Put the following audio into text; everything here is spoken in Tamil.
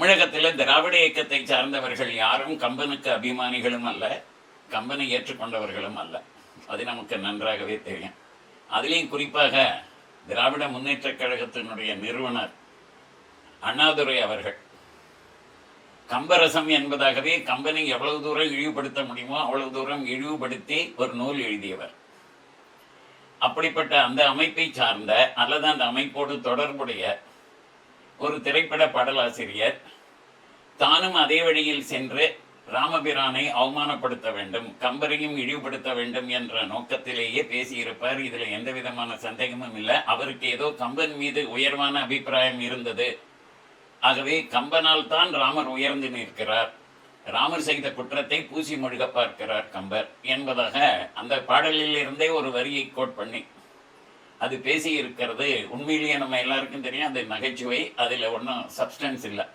தமிழகத்தில் திராவிட இயக்கத்தை சார்ந்தவர்கள் யாரும் கம்பனுக்கு அபிமானிகளும் அல்ல கம்பனை ஏற்றுக்கொண்டவர்களும் அல்ல. அது நமக்கு நன்றாகவே தெரியும். அதுலேயும் குறிப்பாக திராவிட முன்னேற்றக் கழகத்தினுடைய நிறுவனர் அண்ணாதுரை அவர்கள். கம்பரசம் என்பதாகவே கம்பனை எவ்வளவு தூரம் இழிவுபடுத்த முடியுமோ அவ்வளவு தூரம் இழிவுபடுத்தி ஒரு நூல் எழுதியவர். அப்படிப்பட்ட அந்த அமைப்பை சார்ந்த அல்லது அந்த அமைப்போடு தொடர்புடைய ஒரு திரைப்பட பாடலாசிரியர். தானும் அதே வழியில் சென்று ராமபிரானை அவமானப்படுத்த வேண்டும் கம்பரையும் இழிவுபடுத்த வேண்டும் என்ற நோக்கத்திலேயே பேசியிருப்பார். இதில் எந்த விதமான சந்தேகமும் இல்லை. அவருக்கு ஏதோ கம்பன் மீது உயர்வான அபிப்பிராயம் இருந்தது. ஆகவே கம்பனால் தான் ராமர் உயர்ந்து நிற்கிறார். ராமர் செய்த குற்றத்தை பூசி மொழிக பார்க்கிறார் கம்பர். என்பதாக அந்த பாடலில் இருந்தே ஒரு வரியை கோட் பண்ணி அது பேசி இருக்கிறது உண்மையிலேயே நம்ம எல்லாருக்கும் தெரியும் அது நகைச்சுவை அதில் ஒன்றும் சப்ஸ்டன்ஸ் இல்லை.